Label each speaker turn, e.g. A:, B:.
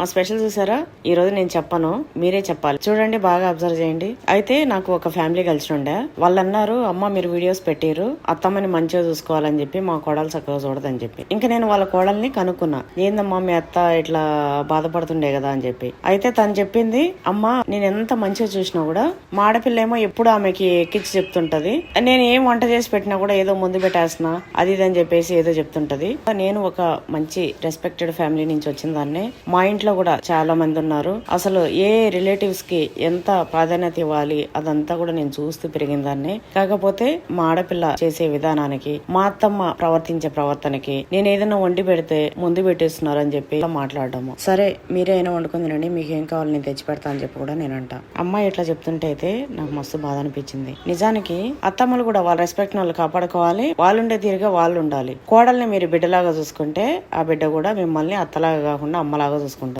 A: మా స్పెషల్ చూసారా? ఈ రోజు నేను చెప్పను. మీరే చెప్పాలి. చూడండి బాగా అబ్జర్వ్ చేయండి. అయితే నాకు ఒక ఫ్యామిలీ కలిసి ఉండే. వాళ్ళు అన్నారు అమ్మ మీరు వీడియోస్ పెట్టారు అత్తమ్మని మంచిగా చూసుకోవాలని చెప్పి మా కోడలు చక్కగా చూడదని చెప్పి. ఇంకా నేను వాళ్ళ కోడల్ని కనుక్కున్నా. ఏందమ్మా మీ అత్త ఇట్లా బాధపడుతుండే కదా? అని చెప్పి. అయితే తను చెప్పింది అమ్మ నేను ఎంత మంచిగా చూసినా కూడా మా ఆడపిల్ల ఏమో ఎప్పుడు ఆమెకి ఎక్కించి చెప్తుంటది. నేను ఏం వంట చేసి పెట్టినా కూడా ఏదో ముందు పెట్టేస్తున్నా అది ఇది అని చెప్పేసి ఏదో చెప్తుంటది. నేను ఒక మంచి రెస్పెక్టెడ్ ఫ్యామిలీ నుంచి వచ్చిన దాన్ని మా ఇంట్లో కూడా చాలా మంది ఉన్నారు. అసలు ఏ రిలేటివ్స్కి ఎంత ప్రాధాన్యత ఇవ్వాలి? అదంతా కూడా నేను చూస్తూ పెరిగిన దాన్ని. కాకపోతే మా ఆడపిల్ల చేసే విధానానికి మా అత్తమ్మ ప్రవర్తించే ప్రవర్తనకి నేను ఏదైనా వండి పెడితే ముందు పెట్టేస్తున్నారు అని చెప్పి మాట్లాడడము. సరే మీరే అయినా వండుకుని తినండి మీకు ఏం కావాలి నేను తెచ్చి పెడతా అని చెప్పి కూడా నేను అంట అమ్మాయి ఇట్లా చెప్తుంటే అయితే నాకు మస్తు బాధ అనిపించింది. నిజానికి అత్తమ్మలు కూడా వాళ్ళ రెస్పెక్ట్ వాళ్ళు కాపాడుకోవాలి. వాళ్ళుండే తీరుగా వాళ్ళు ఉండాలి. కోడల్ని మీరు బిడ్డలాగా చూసుకుంటే ఆ బిడ్డ కూడా మిమ్మల్ని అత్తలాగా కాకుండా అమ్మలాగా చూసుకుంటారు.